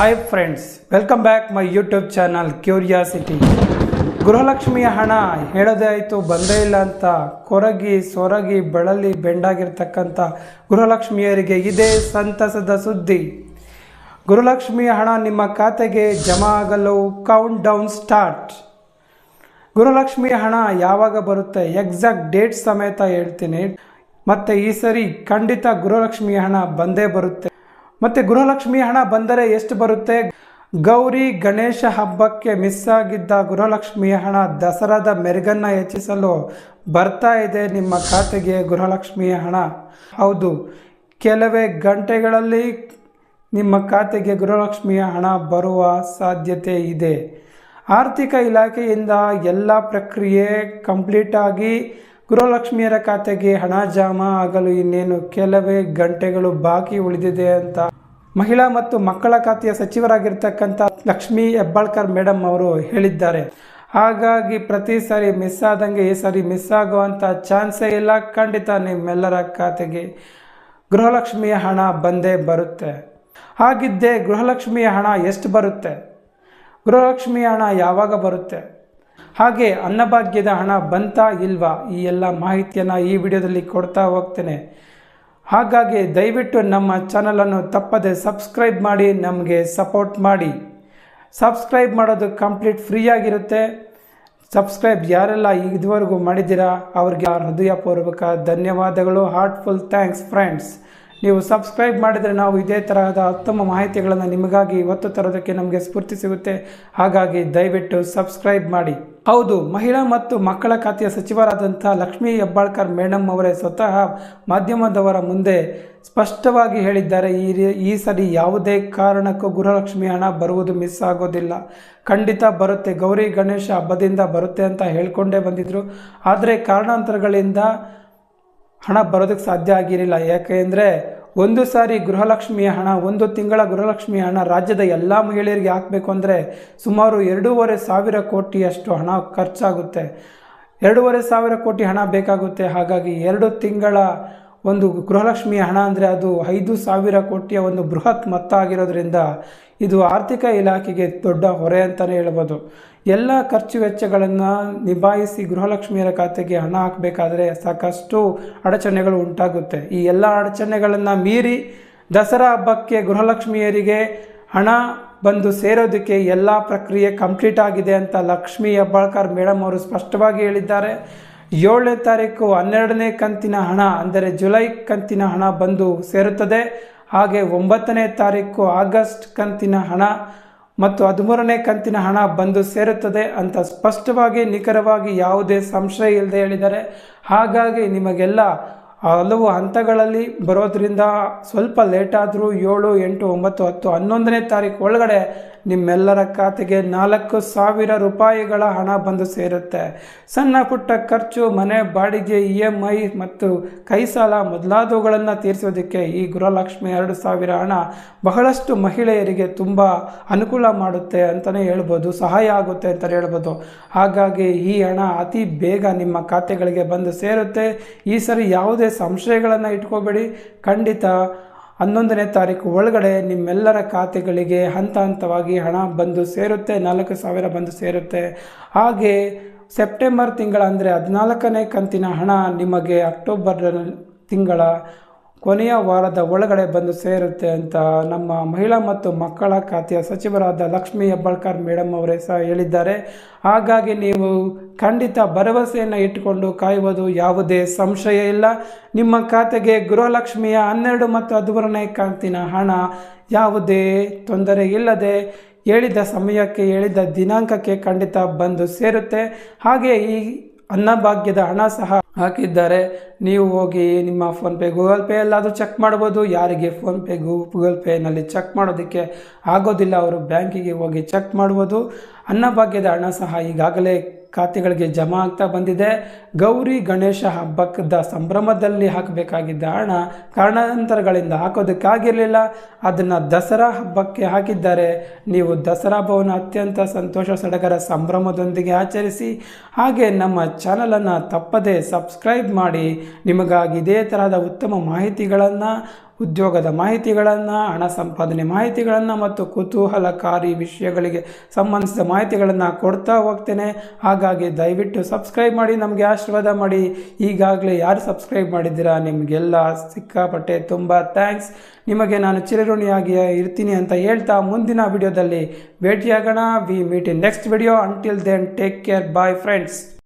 Hi friends welcome back my YouTube channel curiosity ಗೃಹಲಕ್ಷ್ಮಿಯ ಹಣ ಹೇಳೋದೇ ಆಯಿತು, ಬಂದೇ ಇಲ್ಲ ಅಂತ ಕೊರಗಿ ಸೊರಗಿ ಬೆಳಲಿ ಬೆಂಡಾಗಿರ್ತಕ್ಕಂಥ ಗೃಹಲಕ್ಷ್ಮಿಯರಿಗೆ ಇದೇ ಸಂತಸದ ಸುದ್ದಿ. ಗೃಹಲಕ್ಷ್ಮಿಯ ಹಣ ನಿಮ್ಮ ಖಾತೆಗೆ ಜಮಾ ಆಗಲು ಕೌಂಟ್ ಡೌನ್ ಸ್ಟಾರ್ಟ್ ಗೃಹಲಕ್ಷ್ಮಿಯ ಹಣ ಯಾವಾಗ ಬರುತ್ತೆ ಎಕ್ಸಾಕ್ಟ್ ಡೇಟ್ ಸಮೇತ ಹೇಳ್ತೀನಿ. ಮತ್ತೆ ಈ ಸರಿ ಖಂಡಿತ ಗೃಹಲಕ್ಷ್ಮಿಯ ಹಣ ಬಂದೇ ಬರುತ್ತೆ. ಮತ್ತೆ ಗೃಹಲಕ್ಷ್ಮಿ ಹಣ ಬಂದರೆ ಎಷ್ಟು ಬರುತ್ತೆ? ಗೌರಿ ಗಣೇಶ ಹಬ್ಬಕ್ಕೆ ಮಿಸ್ ಆಗಿದ್ದ ಗೃಹಲಕ್ಷ್ಮಿಯ ಹಣ ದಸರಾದ ಮೆರುಗನ್ನು ಹೆಚ್ಚಿಸಲು ಬರ್ತಾ ಇದೆ ನಿಮ್ಮ ಖಾತೆಗೆ ಗೃಹಲಕ್ಷ್ಮಿಯ ಹಣ. ಹೌದು, ಕೆಲವೇ ಗಂಟೆಗಳಲ್ಲಿ ನಿಮ್ಮ ಖಾತೆಗೆ ಗೃಹಲಕ್ಷ್ಮಿಯ ಹಣ ಬರುವ ಸಾಧ್ಯತೆ ಇದೆ. ಆರ್ಥಿಕ ಇಲಾಖೆಯಿಂದ ಎಲ್ಲ ಪ್ರಕ್ರಿಯೆ ಕಂಪ್ಲೀಟ್ ಆಗಿ ಗೃಹಲಕ್ಷ್ಮಿಯರ ಖಾತೆಗೆ ಹಣ ಜಮಾ ಆಗಲು ಇನ್ನೇನು ಕೆಲವೇ ಗಂಟೆಗಳು ಬಾಕಿ ಉಳಿದಿದೆ ಅಂತ. ಮಹಿಳಾ ಮತ್ತು ಮಕ್ಕಳ ಖಾತೆಯ ಸಚಿವರಾಗಿರ್ತಕ್ಕಂಥ ಲಕ್ಷ್ಮೀ ಹೆಬ್ಬಾಳ್ಕರ್ ಮೇಡಮ್ ಅವರು ಹೇಳಿದ್ದಾರೆ. ಹಾಗಾಗಿ ಪ್ರತಿ ಸಾರಿ ಮಿಸ್ ಆದಂಗೆ ಈ ಸಾರಿ ಮಿಸ್ ಆಗುವಂಥ ಚಾನ್ಸೇ ಇಲ್ಲ. ಖಂಡಿತ ನಿಮ್ಮೆಲ್ಲರ ಖಾತೆಗೆ ಗೃಹಲಕ್ಷ್ಮಿಯ ಹಣ ಬಂದೇ ಬರುತ್ತೆ. ಹಾಗಿದ್ದೇ ಗೃಹಲಕ್ಷ್ಮಿಯ ಹಣ ಎಷ್ಟು ಬರುತ್ತೆ? ಗೃಹಲಕ್ಷ್ಮಿಯ ಹಣ ಯಾವಾಗ ಬರುತ್ತೆ? ಹಾಗೆ ಅನ್ನಭಾಗ್ಯದ ಹಣ ಬಂತಾ ಇಲ್ವಾ? ಈ ಎಲ್ಲ ಮಾಹಿತಿಯನ್ನು ಈ ವಿಡಿಯೋದಲ್ಲಿ ಕೊಡ್ತಾ ಹೋಗ್ತೇನೆ. ಹಾಗಾಗಿ ದಯವಿಟ್ಟು ನಮ್ಮ ಚಾನಲನ್ನು ತಪ್ಪದೆ ಸಬ್ಸ್ಕ್ರೈಬ್ ಮಾಡಿ, ನಮಗೆ ಸಪೋರ್ಟ್ ಮಾಡಿ. ಸಬ್ಸ್ಕ್ರೈಬ್ ಮಾಡೋದು ಕಂಪ್ಲೀಟ್ ಫ್ರೀ ಆಗಿರುತ್ತೆ. ಸಬ್ಸ್ಕ್ರೈಬ್ ಯಾರೆಲ್ಲ ಇದುವರೆಗೂ ಮಾಡಿದ್ದೀರಾ, ಅವ್ರಿಗೆ ಹೃದಯಪೂರ್ವಕ ಧನ್ಯವಾದಗಳು. ಹಾರ್ಟ್ಫುಲ್ ಥ್ಯಾಂಕ್ಸ್ ಫ್ರೆಂಡ್ಸ್ ನೀವು ಸಬ್ಸ್ಕ್ರೈಬ್ ಮಾಡಿದರೆ ನಾವು ಇದೇ ತರಹದ ಉತ್ತಮ ಮಾಹಿತಿಗಳನ್ನು ನಿಮಗಾಗಿ ಒತ್ತು ತರೋದಕ್ಕೆ ನಮಗೆ ಸ್ಫೂರ್ತಿ ಸಿಗುತ್ತೆ. ಹಾಗಾಗಿ ದಯವಿಟ್ಟು ಸಬ್ಸ್ಕ್ರೈಬ್ ಮಾಡಿ. ಹೌದು, ಮಹಿಳಾ ಮತ್ತು ಮಕ್ಕಳ ಖಾತೆಯ ಸಚಿವರಾದಂಥ ಲಕ್ಷ್ಮೀ ಹೆಬ್ಬಾಳ್ಕರ್ ಮೇಡಮ್ ಅವರೇ ಸ್ವತಃ ಮಾಧ್ಯಮದವರ ಮುಂದೆ ಸ್ಪಷ್ಟವಾಗಿ ಹೇಳಿದ್ದಾರೆ, ಈ ಈ ಸರಿ ಯಾವುದೇ ಕಾರಣಕ್ಕೂ ಗೃಹಲಕ್ಷ್ಮಿ ಹಣ ಬರುವುದು ಮಿಸ್ ಆಗೋದಿಲ್ಲ. ಖಂಡಿತ ಬರುತ್ತೆ, ಗೌರಿ ಗಣೇಶ ಹಬ್ಬದಿಂದ ಬರುತ್ತೆ ಅಂತ ಹೇಳ್ಕೊಂಡೇ ಬಂದಿದ್ರು. ಆದರೆ ಕಾರಣಾಂತರಗಳಿಂದ ಹಣ ಬರೋದಕ್ಕೆ ಸಾಧ್ಯ ಆಗಿರಲಿಲ್ಲ. ಯಾಕೆಂದರೆ ಒಂದು ಸಾರಿ ಗೃಹಲಕ್ಷ್ಮಿಯ ಹಣ, ಒಂದು ತಿಂಗಳ ಗೃಹಲಕ್ಷ್ಮಿಯ ಹಣ ರಾಜ್ಯದ ಎಲ್ಲ ಮಹಿಳೆಯರಿಗೆ ಹಾಕಬೇಕು ಅಂದರೆ ಸುಮಾರು ಎರಡೂವರೆ ಸಾವಿರ ಕೋಟಿಯಷ್ಟು ಹಣ ಖರ್ಚಾಗುತ್ತೆ. ಎರಡೂವರೆ ಸಾವಿರ ಕೋಟಿ ಹಣ ಬೇಕಾಗುತ್ತೆ. ಹಾಗಾಗಿ ಎರಡು ತಿಂಗಳ ಒಂದು ಗೃಹಲಕ್ಷ್ಮಿಯ ಹಣ ಅಂದರೆ ಅದು ಐದು ಸಾವಿರ ಕೋಟಿಯ ಒಂದು ಬೃಹತ್ ಮೊತ್ತ ಆಗಿರೋದ್ರಿಂದ ಇದು ಆರ್ಥಿಕ ಇಲಾಖೆಗೆ ದೊಡ್ಡ ಹೊರೆ ಅಂತಲೇ ಹೇಳ್ಬೋದು. ಎಲ್ಲ ಖರ್ಚು ವೆಚ್ಚಗಳನ್ನು ನಿಭಾಯಿಸಿ ಗೃಹಲಕ್ಷ್ಮಿಯರ ಖಾತೆಗೆ ಹಣ ಹಾಕಬೇಕಾದ್ರೆ ಸಾಕಷ್ಟು ಅಡಚಣೆಗಳು ಉಂಟಾಗುತ್ತೆ. ಈ ಎಲ್ಲ ಅಡಚಣೆಗಳನ್ನು ಮೀರಿ ದಸರಾ ಹಬ್ಬಕ್ಕೆ ಗೃಹಲಕ್ಷ್ಮಿಯರಿಗೆ ಹಣ ಬಂದು ಸೇರೋದಕ್ಕೆ ಎಲ್ಲ ಪ್ರಕ್ರಿಯೆ ಕಂಪ್ಲೀಟ್ ಆಗಿದೆ ಅಂತ ಲಕ್ಷ್ಮೀ ಹೆಬ್ಬಾಳ್ಕರ್ ಮೇಡಮ್ ಅವರು ಸ್ಪಷ್ಟವಾಗಿ ಹೇಳಿದ್ದಾರೆ. ಏಳನೇ ತಾರೀಕು ಹನ್ನೆರಡನೇ ಕಂತಿನ ಹಣ, ಅಂದರೆ ಜುಲೈ ಕಂತಿನ ಹಣ ಬಂದು ಸೇರುತ್ತದೆ. ಹಾಗೆ ಒಂಬತ್ತನೇ ತಾರೀಕು ಆಗಸ್ಟ್ ಕಂತಿನ ಹಣ ಮತ್ತು ಹದಿಮೂರನೇ ಕಂತಿನ ಹಣ ಬಂದು ಸೇರುತ್ತದೆ ಅಂತ ಸ್ಪಷ್ಟವಾಗಿ, ನಿಖರವಾಗಿ ಯಾವುದೇ ಸಂಶಯ ಇಲ್ಲದೆ ಹೇಳಿದ್ದಾರೆ. ಹಾಗಾಗಿ ನಿಮಗೆಲ್ಲ ಹಲವು ಹಂತಗಳಲ್ಲಿ ಬರೋದ್ರಿಂದ ಸ್ವಲ್ಪ ಲೇಟಾದರೂ ಏಳು, ಎಂಟು, ಒಂಬತ್ತು, ಹತ್ತು, ಹನ್ನೊಂದನೇ ತಾರೀಕು ಒಳಗಡೆ ನಿಮ್ಮೆಲ್ಲರ ಖಾತೆಗೆ ನಾಲ್ಕು ಸಾವಿರ ರೂಪಾಯಿಗಳ ಹಣ ಬಂದು ಸೇರುತ್ತೆ. ಸಣ್ಣ ಪುಟ್ಟ ಖರ್ಚು, ಮನೆ, ಬಾಡಿಗೆ, ಇ ಎಂ ಐ ಮತ್ತು ಕೈ ಸಾಲ ಮೊದಲಾದವುಗಳನ್ನು ತೀರಿಸೋದಕ್ಕೆ ಈ ಗೃಹಲಕ್ಷ್ಮಿ ಎರಡು ಸಾವಿರ ಹಣ ಬಹಳಷ್ಟು ಮಹಿಳೆಯರಿಗೆ ತುಂಬ ಅನುಕೂಲ ಮಾಡುತ್ತೆ ಅಂತಲೇ ಹೇಳ್ಬೋದು, ಸಹಾಯ ಆಗುತ್ತೆ ಅಂತಲೇ ಹೇಳ್ಬೋದು. ಹಾಗಾಗಿ ಈ ಹಣ ಅತಿ ಬೇಗ ನಿಮ್ಮ ಖಾತೆಗಳಿಗೆ ಬಂದು ಸೇರುತ್ತೆ. ಈ ಸರಿ ಯಾವುದೇ ಸಂಶಯಗಳನ್ನು ಇಟ್ಕೋಬೇಡಿ. ಖಂಡಿತ ಹನ್ನೊಂದನೇ ತಾರೀಕು ಒಳಗಡೆ ನಿಮ್ಮೆಲ್ಲರ ಖಾತೆಗಳಿಗೆ ಹಂತ ಹಂತವಾಗಿ ಹಣ ಬಂದು ಸೇರುತ್ತೆ, ನಾಲ್ಕು ಸಾವಿರ ಬಂದು ಸೇರುತ್ತೆ. ಹಾಗೆ ಸೆಪ್ಟೆಂಬರ್ ತಿಂಗಳ ಅಂದರೆ ಹದಿನಾಲ್ಕನೇ ಕಂತಿನ ಹಣ ನಿಮಗೆ ಅಕ್ಟೋಬರ್ ತಿಂಗಳ ಕೊನೆಯ ವಾರದ ಒಳಗಡೆ ಬಂದು ಸೇರುತ್ತೆ ಅಂತ ನಮ್ಮ ಮಹಿಳಾ ಮತ್ತು ಮಕ್ಕಳ ಖಾತೆಯ ಸಚಿವರಾದ ಲಕ್ಷ್ಮೀ ಹೆಬ್ಬಾಳ್ಕರ್ ಮೇಡಮ್ ಅವರೇ ಸಹ ಹೇಳಿದ್ದಾರೆ. ಹಾಗಾಗಿ ನೀವು ಖಂಡಿತ ಭರವಸೆಯನ್ನು ಇಟ್ಟುಕೊಂಡು ಕಾಯುವುದು ಯಾವುದೇ ಸಂಶಯ ಇಲ್ಲ. ನಿಮ್ಮ ಖಾತೆಗೆ ಗೃಹಲಕ್ಷ್ಮಿಯ ಹನ್ನೆರಡು ಮತ್ತು ಹದಿಮೂರನೇ ಕಂತಿನ ಹಣ ಯಾವುದೇ ತೊಂದರೆ ಇಲ್ಲದೆ ಹೇಳಿದ ಸಮಯಕ್ಕೆ, ಹೇಳಿದ ದಿನಾಂಕಕ್ಕೆ ಖಂಡಿತ ಬಂದು ಸೇರುತ್ತೆ. ಹಾಗೆ ಈ ಅನ್ನಭಾಗ್ಯದ ಹಣ ಸಹ ಹಾಕಿದ್ದಾರೆ. ನೀವು ಹೋಗಿ ನಿಮ್ಮ ಫೋನ್ಪೇ ಗೂಗಲ್ ಪೇ ಎಲ್ಲಾದರೂ ಚೆಕ್ ಮಾಡ್ಬೋದು. ಯಾರಿಗೆ ಫೋನ್ಪೇ ಗೂಗಲ್ ಪೇನಲ್ಲಿ ಚೆಕ್ ಮಾಡೋದಕ್ಕೆ ಆಗೋದಿಲ್ಲ, ಅವರು ಬ್ಯಾಂಕಿಗೆ ಹೋಗಿ ಚೆಕ್ ಮಾಡ್ಬೋದು. ಅನ್ನಭಾಗ್ಯದ ಹಣ ಸಹ ಈಗಾಗಲೇ ಖಾತೆಗಳಿಗೆ ಜಮಾ ಆಗ್ತಾ ಬಂದಿದೆ. ಗೌರಿ ಗಣೇಶ ಹಬ್ಬಕ್ಕದ ಸಂಭ್ರಮದಲ್ಲಿ ಹಾಕಬೇಕಾಗಿದ್ದ ಹಣ ಕಾರಣಾಂತರಗಳಿಂದ ಹಾಕೋದಕ್ಕಾಗಿರಲಿಲ್ಲ. ಅದನ್ನು ದಸರಾ ಹಬ್ಬಕ್ಕೆ ಹಾಕಿದ್ದಾರೆ. ನೀವು ದಸರಾ ಹಬ್ಬವನ್ನು ಅತ್ಯಂತ ಸಂತೋಷ ಸಡಗರ ಸಂಭ್ರಮದೊಂದಿಗೆ ಆಚರಿಸಿ, ಹಾಗೆ ನಮ್ಮ ಚಾನಲನ್ನು ತಪ್ಪದೇ ಸಬ್ಸ್ಕ್ರೈಬ್ ಮಾಡಿ. ನಿಮಗಾಗಿ ಇದೇ ಥರದ ಉತ್ತಮ ಮಾಹಿತಿಗಳನ್ನು, ಉದ್ಯೋಗದ ಮಾಹಿತಿಗಳನ್ನು, ಹಣ ಸಂಪಾದನೆ ಮಾಹಿತಿಗಳನ್ನು ಮತ್ತು ಕುತೂಹಲಕಾರಿ ವಿಷಯಗಳಿಗೆ ಸಂಬಂಧಿಸಿದ ಮಾಹಿತಿಗಳನ್ನು ಕೊಡ್ತಾ ಹೋಗ್ತೇನೆ. ಹಾಗಾಗಿ ದಯವಿಟ್ಟು ಸಬ್ಸ್ಕ್ರೈಬ್ ಮಾಡಿ ನಮಗೆ ಆಶೀರ್ವಾದ ಮಾಡಿ ಈಗಾಗಲೇ ಯಾರು ಸಬ್ಸ್ಕ್ರೈಬ್ ಮಾಡಿದ್ದೀರಾ ನಿಮಗೆಲ್ಲ ಸಿಕ್ಕಾಪಟ್ಟೆ ತುಂಬ ಥ್ಯಾಂಕ್ಸ್ ನಿಮಗೆ ನಾನು ಚಿರಋಣಿಯಾಗಿ ಇರ್ತೀನಿ ಅಂತ ಹೇಳ್ತಾ ಮುಂದಿನ ವಿಡಿಯೋದಲ್ಲಿ ಭೇಟಿಯಾಗೋಣ. We meet in next video until then take care bye friends